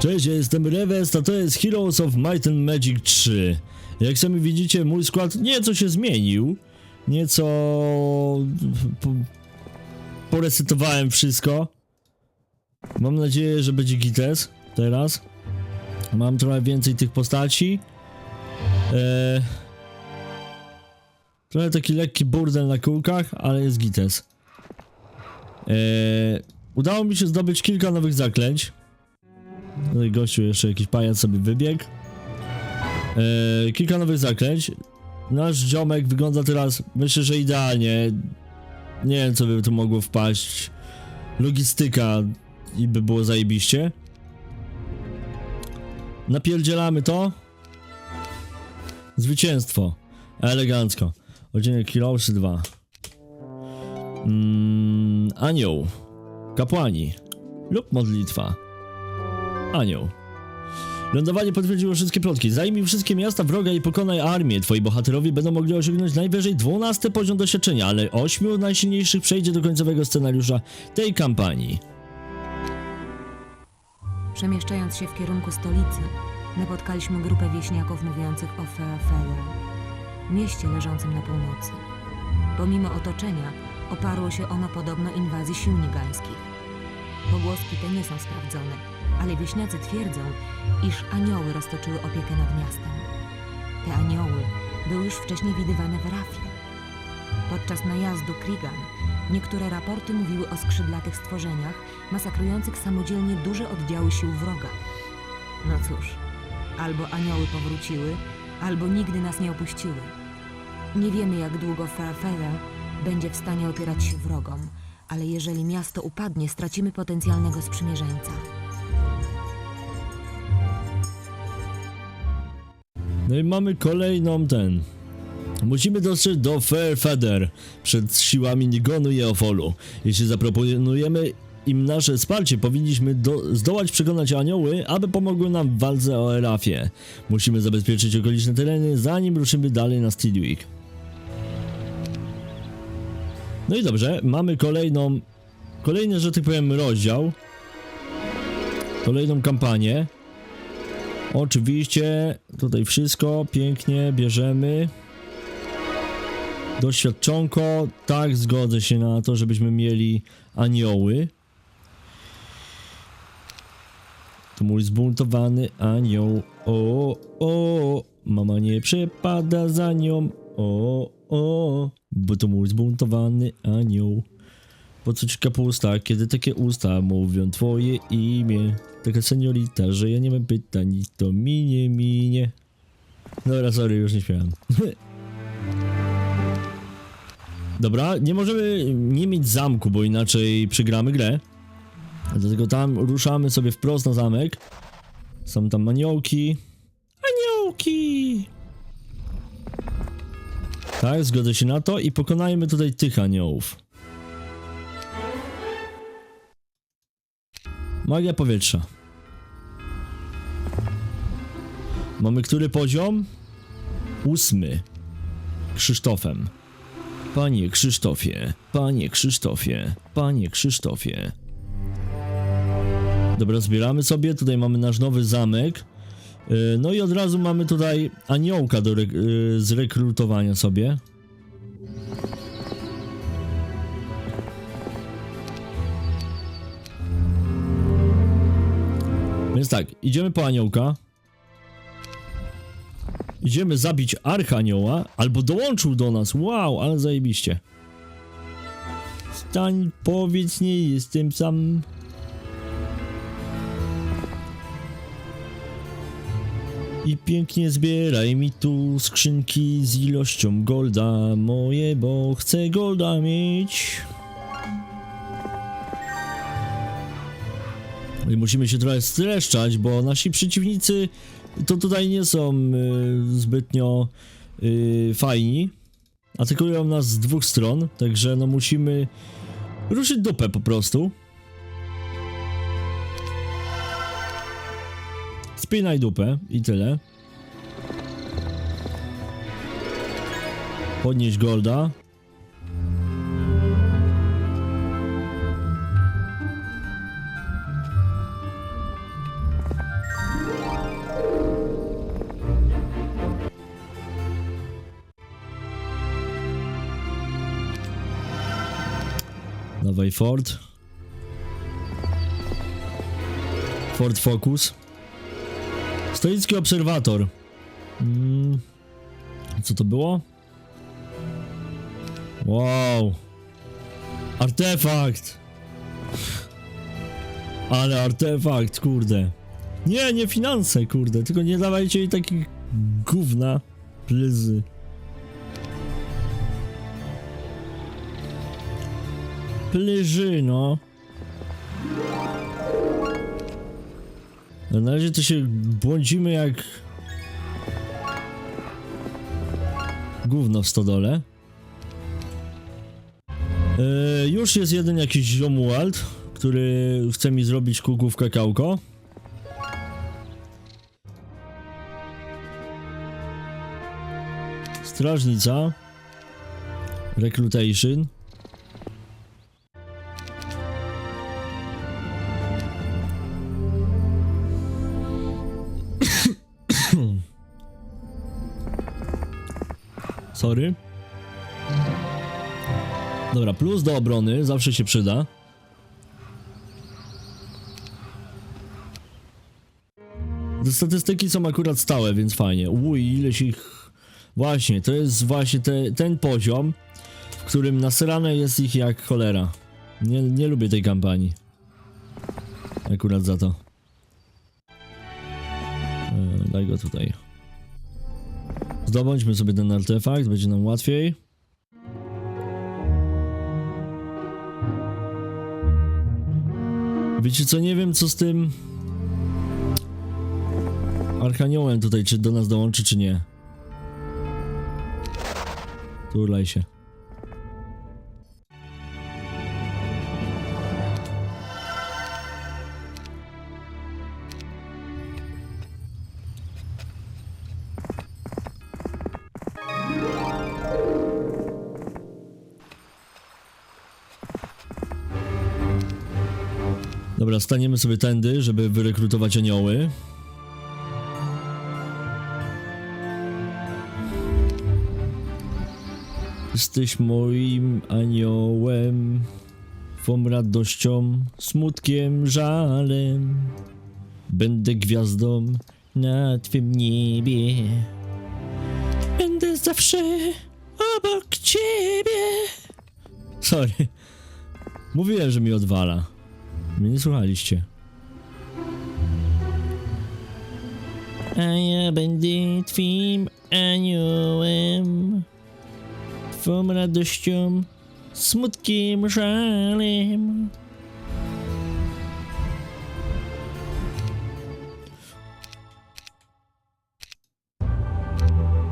Cześć, ja jestem Revest, a to jest Heroes of Might and Magic 3. Jak sami widzicie, mój skład nieco się zmienił. Nieco... Po, poresetowałem wszystko. Mam nadzieję, że będzie gites teraz. Mam trochę więcej tych postaci. Eee, trochę taki lekki burdel na kółkach, ale jest gites. Eee, udało mi się zdobyć kilka nowych zaklęć. Tutaj gościu jeszcze jakiś pajac sobie wybiegł. Eee, kilka nowych zaklęć. Nasz ziomek wygląda teraz, myślę, że idealnie. Nie wiem, co by tu mogło wpaść. Logistyka i by było zajebiście. Napierdzielamy to. Zwycięstwo. Elegancko. Odcinek Heroes 2. Mm, anioł. Kapłani. Lub modlitwa. Anioł. Lądowanie potwierdziło wszystkie plotki. Zajmij wszystkie miasta wroga i pokonaj armię. Twoi bohaterowie będą mogli osiągnąć najwyżej 12 poziom doświadczenia, ale 8 najsilniejszych przejdzie do końcowego scenariusza tej kampanii. Przemieszczając się w kierunku stolicy, napotkaliśmy grupę wieśniaków mówiących o Feafele, mieście leżącym na północy. Pomimo otoczenia, oparło się ono podobno inwazji sił nigańskich. Pogłoski te nie są sprawdzone, ale wieśniacy twierdzą, iż anioły roztoczyły opiekę nad miastem. Te anioły były już wcześniej widywane w Rafie. Podczas najazdu Krigan niektóre raporty mówiły o skrzydlatych stworzeniach masakrujących samodzielnie duże oddziały sił wroga. No cóż, albo anioły powróciły, albo nigdy nas nie opuściły. Nie wiemy, jak długo Farfela będzie w stanie opierać się wrogom, ale jeżeli miasto upadnie, stracimy potencjalnego sprzymierzeńca. No i mamy kolejną ten. Musimy dotrzeć do Fairfeather przed siłami Nigonu i Eofolu. Jeśli zaproponujemy im nasze wsparcie, powinniśmy do, zdołać przekonać anioły, aby pomogły nam w walce o Erafię. Musimy zabezpieczyć okoliczne tereny, zanim ruszymy dalej na Steedwick. No i dobrze, mamy kolejną, kolejny, że tak powiem, rozdział. Kolejną kampanię. Oczywiście, tutaj wszystko pięknie bierzemy. Doświadczonko, tak, zgodzę się na to, żebyśmy mieli anioły. To mój zbuntowany anioł. O, o, mama nie przepada za nią. O, o, bo to mój zbuntowany anioł. Co ci kapusta, kiedy takie usta mówią twoje imię? Taka seniorita, że ja nie mam pytań, to minie, minie. Dobra, sorry, już nie śmiałem. Dobra, nie możemy nie mieć zamku, bo inaczej przegramy grę. Dlatego tam ruszamy sobie wprost na zamek. Są tam aniołki. Aniołki! Tak, zgodzę się na to i pokonajmy tutaj tych aniołów. Magia powietrza. Mamy który poziom? Ósmy. Krzysztofem. Panie Krzysztofie, panie Krzysztofie, panie Krzysztofie. Dobra, zbieramy sobie. Tutaj mamy nasz nowy zamek. Yy, No i od razu mamy tutaj aniołka do re- zrekrutowania sobie. Więc tak, idziemy po aniołka. Idziemy zabić Archanioła, albo dołączył do nas. Wow, ale zajebiście. Stań, powiedz, nie jestem sam. I pięknie zbieraj mi tu skrzynki z ilością golda moje, bo chcę golda mieć. I musimy się trochę streszczać, bo nasi przeciwnicy to tutaj nie są y, zbytnio y, fajni. Atakują nas z dwóch stron, także no musimy ruszyć dupę po prostu. Spinaj dupę i tyle. Podnieś golda. Dawaj Ford. Ford Focus. Stoicki obserwator. Mm. Co to było? Wow. Artefakt. Ale artefakt, kurde. Nie, nie finanse, kurde. Tylko nie dawajcie jej takich gówna. Plyzy. Plyży, no. Na razie to się błądzimy jak... Gówno w stodole. E, już jest jeden jakiś ziomułalt, który chce mi zrobić kuku w kakałko. Strażnica. Recruitation. Sorry. Dobra, plus do obrony, zawsze się przyda. Te statystyki są akurat stałe, więc fajnie. Uj, ileś ich... Właśnie, to jest właśnie te, ten poziom, w którym nasrane jest ich jak cholera. Nie, nie lubię tej kampanii. Akurat za to. E, daj go tutaj. Zdobądźmy sobie ten artefakt, będzie nam łatwiej. Wiecie co, nie wiem co z tym Archaniołem tutaj, czy do nas dołączy, czy nie. Turlaj się. Staniemy sobie tędy, żeby wyrekrutować anioły. Jesteś moim aniołem, twą radością, smutkiem, żalem. Będę gwiazdą na twym niebie. Będę zawsze obok ciebie. Sorry. Mówiłem, że mi odwala. Mnie nie słuchaliście. A ja będę twym aniołem twą radością, smutkiem, żalem.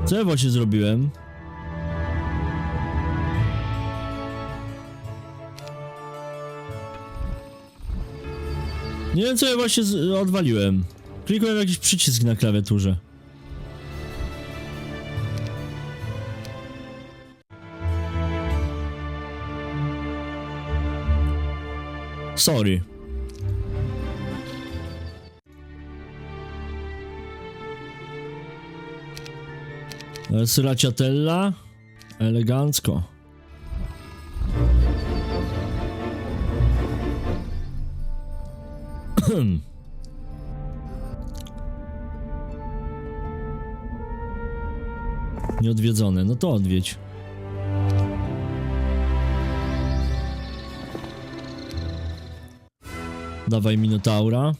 Co ja właśnie zrobiłem? Nie wiem co ja właśnie odwaliłem. Klikłem jakiś przycisk na klawiaturze. Sorry. Sraciatella. Elegancko. Nieodwiedzone, no to odwiedź. Dawaj Minotaura.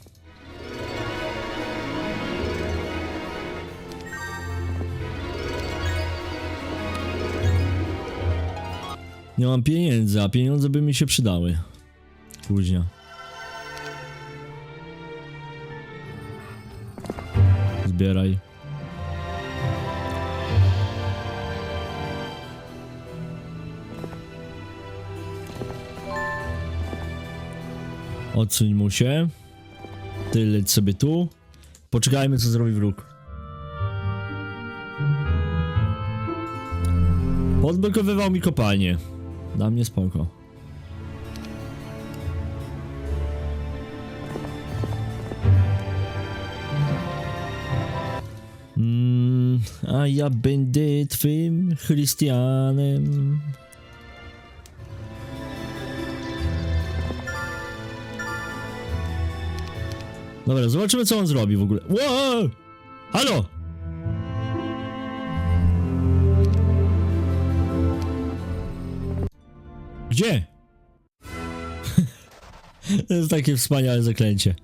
Nie mam pieniędzy, a pieniądze by mi się przydały. Później. Zbieraj. Odsuń mu się. Ty leć sobie tu. Poczekajmy, co zrobi wróg. Odblokowywał mi kopalnię. Dla mnie spoko. ja będę twym Chrystianem. Dobra, zobaczymy co on zrobi w ogóle. Wow! Halo! Gdzie? to jest takie wspaniałe zaklęcie.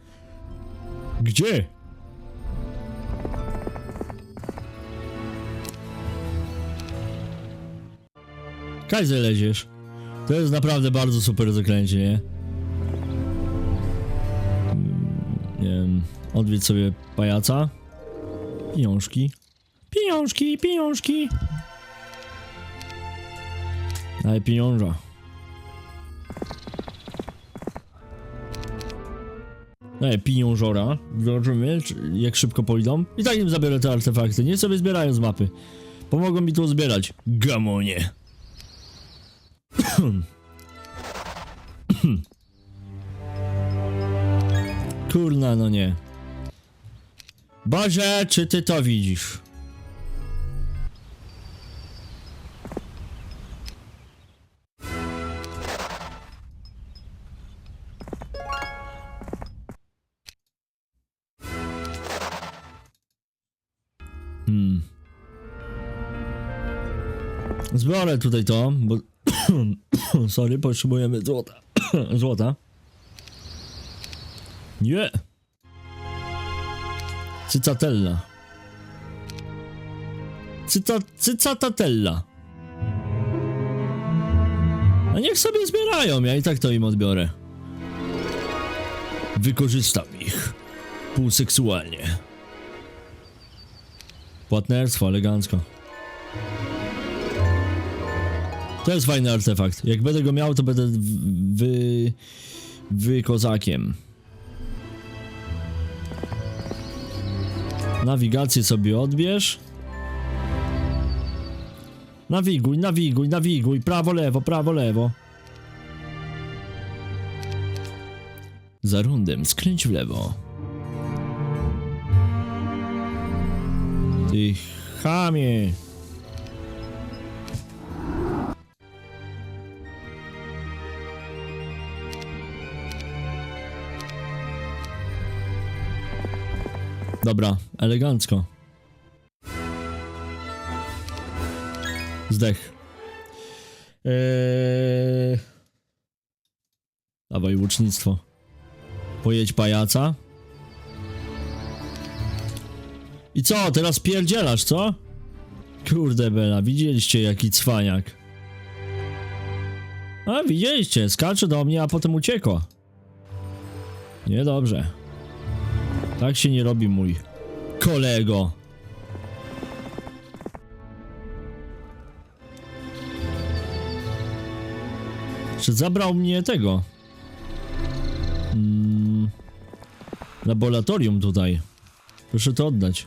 Gdzie? Kajze leziesz. To jest naprawdę bardzo super zaklęcie, nie? Nie wiem, odwiedź sobie pajaca. Pieniążki. Pieniążki, pieniążki. Daj pieniąża. Daj pieniążora. Zobaczymy, czy- jak szybko pójdą. I tak im zabiorę te artefakty. Nie sobie zbierają z mapy. Pomogą mi to zbierać. Gamonie. Kurna, no nie. Boże, czy ty to widzisz? Hmm. Zbiorę tutaj to, bo... Sorry, potrzebujemy złota. złota. Nie. Cycatella. Cyca, cycatatella. A niech sobie zbierają, ja i tak to im odbiorę. Wykorzystam ich. Półseksualnie. Płatnerstwo, elegancko. To jest fajny artefakt. Jak będę go miał, to będę wy... wy kozakiem. Nawigację sobie odbierz. Nawiguj, nawiguj, nawiguj. Prawo, lewo, prawo, lewo. Za rundem skręć w lewo. Ty chamie. Dobra, elegancko. Zdech. Eee... Dawaj łucznictwo. Pojedź pajaca. I co, teraz pierdzielasz, co? Kurde bela, widzieliście jaki cwaniak. A, widzieliście, skacze do mnie, a potem uciekła. Niedobrze. Tak się nie robi, mój kolego. Czy zabrał mnie tego? Mm, laboratorium tutaj. Proszę to oddać.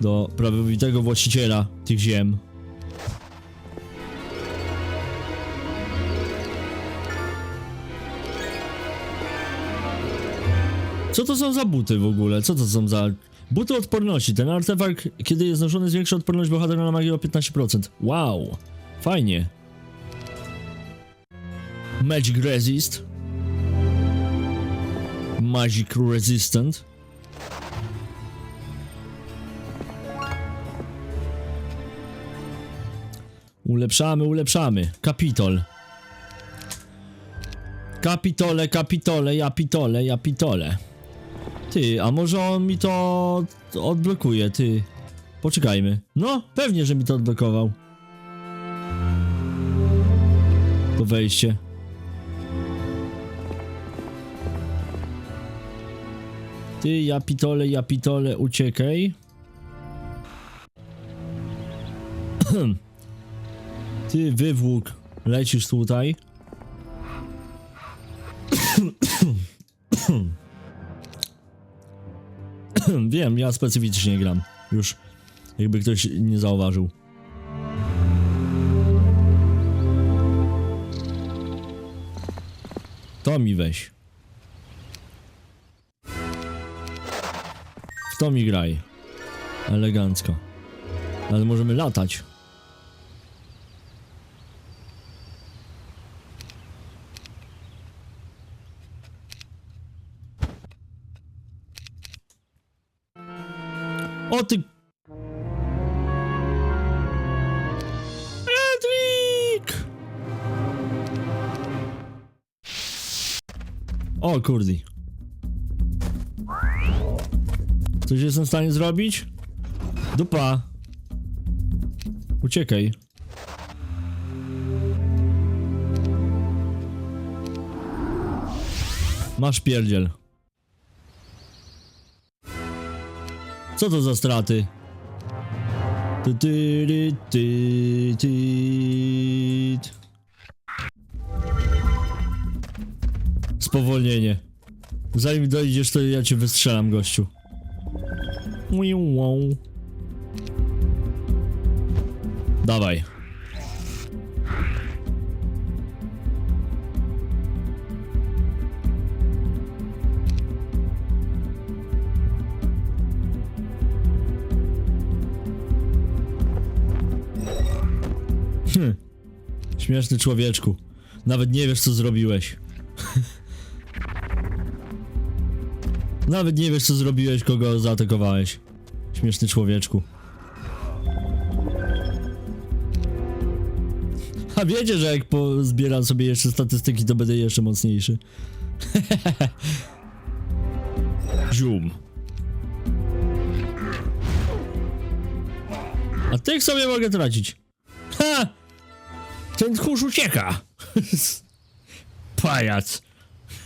Do prawowitego właściciela tych ziem. Co to są za buty w ogóle? Co to są za... Buty odporności. Ten artefakt, kiedy jest noszony, zwiększa odporność bohatera na magię o 15%. Wow. Fajnie. Magic Resist. Magic Resistant. Ulepszamy, ulepszamy. Kapitol. Kapitole, kapitole, ja pitole, ja pitole. Ty, a może on mi to odblokuje, ty. Poczekajmy. No, pewnie, że mi to odblokował. To wejście. Ty, ja pitole, ja pitole, uciekaj. Ty, wywłók, lecisz tutaj. Wiem, ja specyficznie gram. Już, jakby ktoś nie zauważył. To mi weź. W to mi graj. Elegancko. Ale możemy latać. O kurdi. Coś jestem w stanie zrobić? Dupa. Uciekaj. Masz pierdziel. Co to za straty? Ty, ty, ty, ty, ty. Spowolnienie. Zanim dojdziesz, to ja cię wystrzelam, gościu. Dawaj. Hm. Śmieszny człowieczku. Nawet nie wiesz, co zrobiłeś. Nawet nie wiesz, co zrobiłeś, kogo zaatakowałeś. Śmieszny człowieczku. A wiecie, że jak pozbieram sobie jeszcze statystyki, to będę jeszcze mocniejszy. Zium. A tych sobie mogę tracić. Ha! Ten tchórz ucieka. Pajac.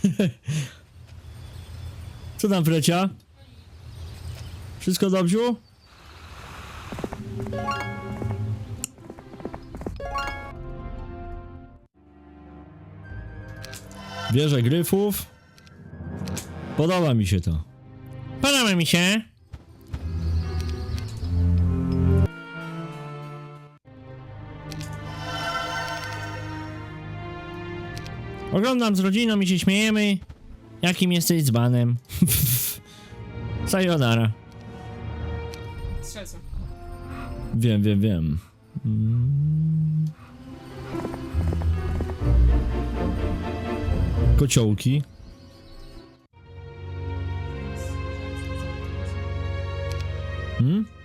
Co tam, Frecia? Wszystko dobrze? Wieżę gryfów. Podoba mi się to. Podoba mi się. Oglądam z rodziną i się śmiejemy. Jakim jesteś dzbanem. Sayonara. Strzelcem. Wiem, wiem, wiem. Mm. Kociołki. Hmm?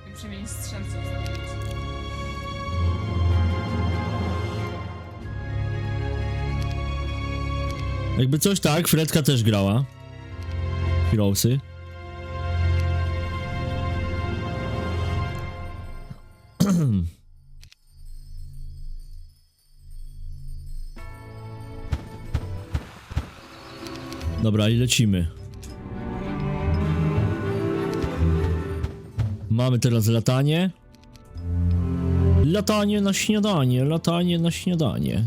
Jakby coś tak, Fredka też grała. Heroesy. Dobra, i lecimy. Mamy teraz latanie. Latanie na śniadanie, latanie na śniadanie.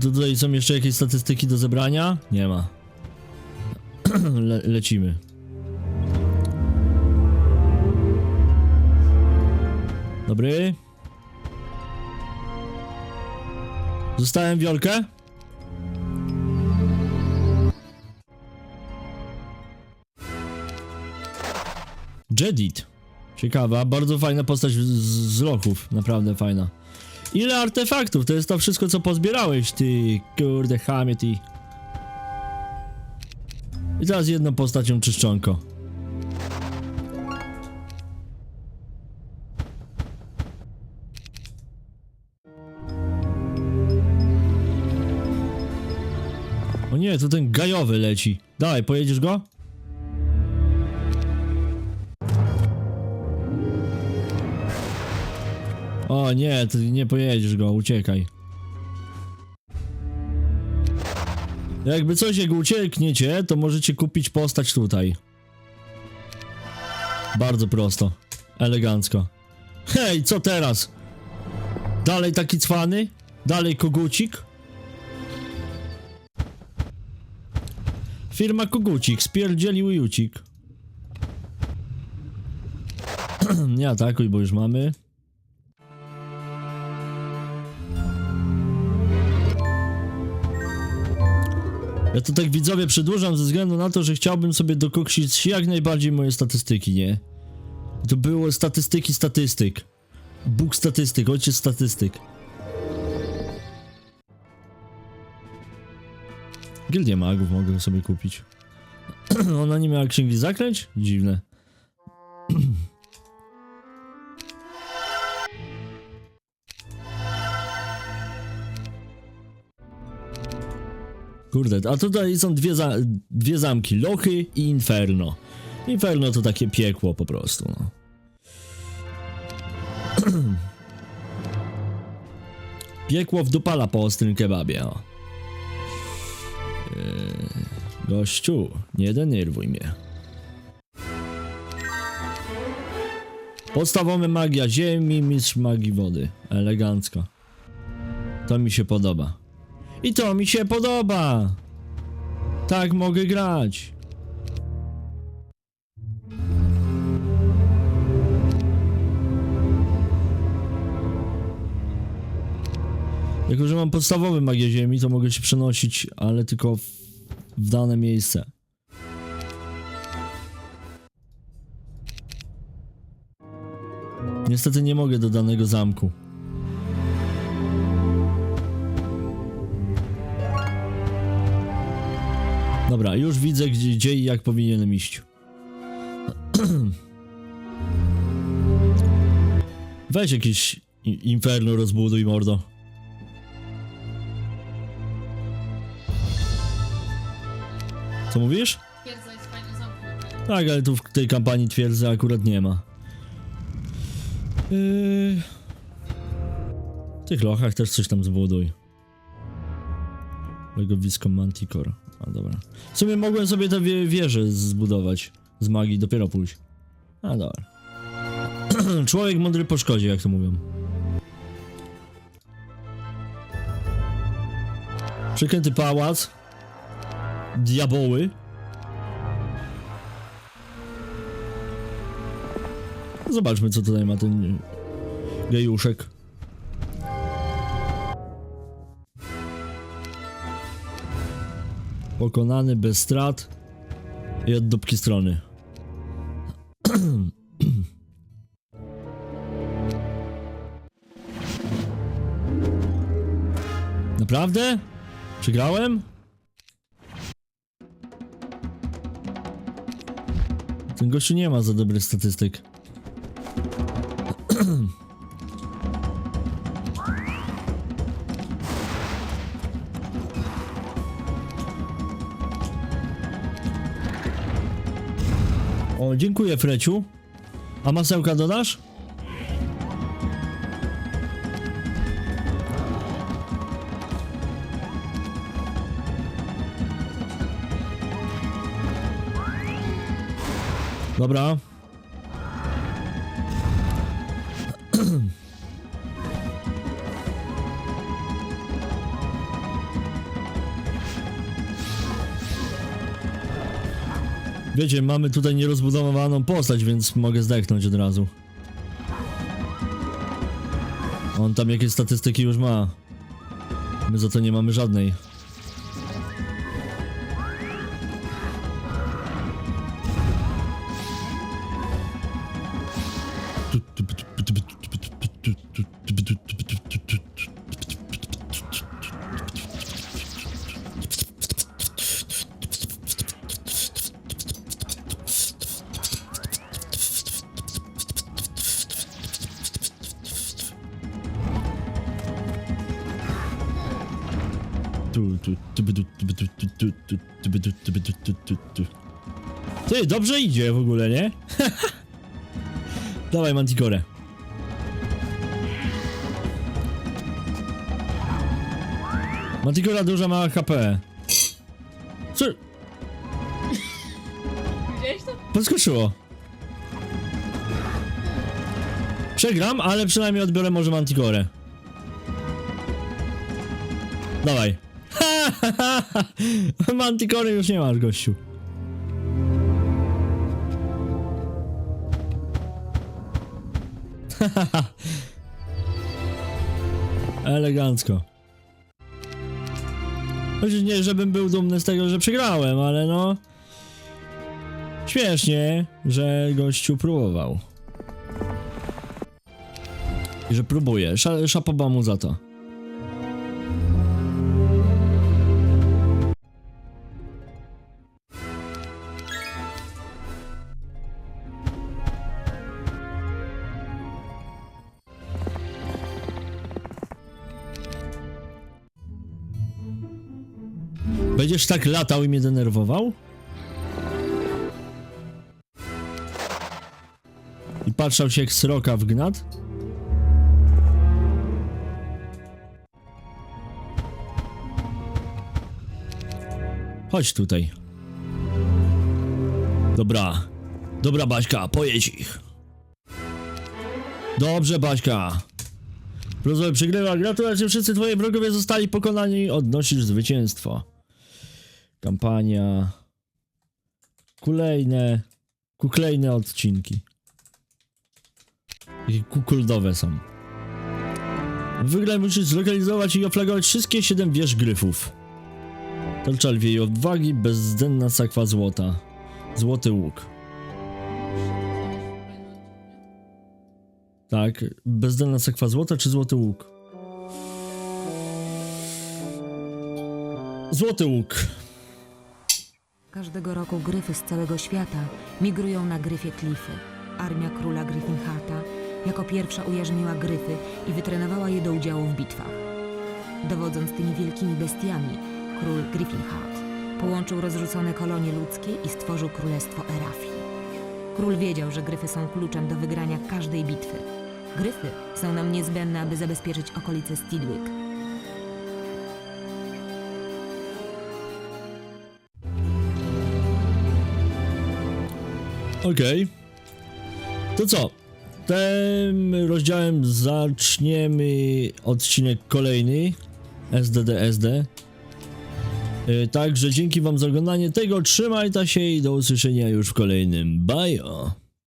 Czy tutaj są jeszcze jakieś statystyki do zebrania? Nie ma. Le lecimy. Dobry. Zostałem wiolkę? Jedit. Ciekawa, bardzo fajna postać z, z lochów, naprawdę fajna. Ile artefaktów? To jest to wszystko, co pozbierałeś, ty kurde chamie, ty. I teraz jedną postacią czyszczonko. O nie, to ten gajowy leci. Dawaj, pojedziesz go? O nie, ty nie pojedziesz go, uciekaj. Jakby coś jak uciekniecie, to możecie kupić postać tutaj. Bardzo prosto. Elegancko. Hej, co teraz? Dalej taki cwany? Dalej kogucik? Firma Kogucik, spierdzielił i ucik. Nie atakuj, bo już mamy. Ja to tak widzowie przedłużam ze względu na to, że chciałbym sobie dokoksić jak najbardziej moje statystyki, nie? To było statystyki statystyk. Bóg statystyk, ojciec statystyk. Gildię magów mogę sobie kupić. Ona nie miała księgi zaklęć? Dziwne. Kurde, a tutaj są dwie, za dwie zamki, Lochy i Inferno. Inferno to takie piekło po prostu, no. Piekło w dupala po ostrym kebabie, o. Eee, gościu, nie denerwuj mnie. Podstawowy magia ziemi, mistrz magii wody. Elegancko. To mi się podoba. I to mi się podoba! Tak mogę grać. Jako, że mam podstawowy magię ziemi, to mogę się przenosić, ale tylko w, w dane miejsce. Niestety nie mogę do danego zamku. Dobra, już widzę gdzie, gdzie i jak powinienem iść. Weź jakieś i- inferno rozbuduj mordo. Co mówisz? Twierdza jest. Tak, ale tu w tej kampanii twierdzy akurat nie ma. Yy... W tych lochach też coś tam zbuduj. Legowisko Manticore. A dobra. W sumie mogłem sobie te wie wieże zbudować z magii, dopiero pójść. A dobra. Człowiek mądry po szkodzie, jak to mówią. Przekręty pałac. Diaboły. Zobaczmy, co tutaj ma ten gejuszek. Pokonany bez strat i od dupki strony. Naprawdę? Przegrałem? Ten gościu nie ma za dobrych statystyk. Dziękuję Freciu. A masełka dodasz? Dobra. Wiecie, mamy tutaj nierozbudowaną postać, więc mogę zdechnąć od razu. On tam jakieś statystyki już ma. My za to nie mamy żadnej. Ty, dobrze idzie w ogóle, nie? Dawaj, Manticore. Manticora duża ma HP. Co? Widziałeś to? Podskoczyło. Przegram, ale przynajmniej odbiorę może Manticore. Dawaj. Manticore już nie masz, gościu. Elegancko. Chociaż nie, żebym był dumny z tego, że przegrałem, ale no... Śmiesznie, że gościu próbował. I że próbuje. Sza, szapoba mu za to. Będziesz tak latał i mnie denerwował? I patrzał się jak sroka w gnat? Chodź tutaj. Dobra. Dobra, Baśka, pojedź ich. Dobrze, Baśka. Rozwój przegrywa. Gratulacje, wszyscy twoi wrogowie zostali pokonani. Odnosisz zwycięstwo. Kampania. Kulejne. Kuklejne odcinki. Takie kukuldowe są. Wygraj musisz zlokalizować i oflagować wszystkie 7 wież gryfów. Tarcza lwiej odwagi, bezdenna sakwa złota. Złoty łuk. Tak, bezdenna sakwa złota czy złoty łuk? Złoty łuk. Każdego roku gryfy z całego świata migrują na gryfie klify. Armia króla Gryffinharta jako pierwsza ujarzmiła gryfy i wytrenowała je do udziału w bitwach. Dowodząc tymi wielkimi bestiami, król Gryffinhart połączył rozrzucone kolonie ludzkie i stworzył królestwo Erafii. Król wiedział, że gryfy są kluczem do wygrania każdej bitwy. Gryfy są nam niezbędne, aby zabezpieczyć okolice Steedwick. Okej. To co? Tym rozdziałem zaczniemy odcinek kolejny SDD SD. Yy, Także dzięki wam za oglądanie tego. Trzymajcie się i do usłyszenia już w kolejnym. Bye!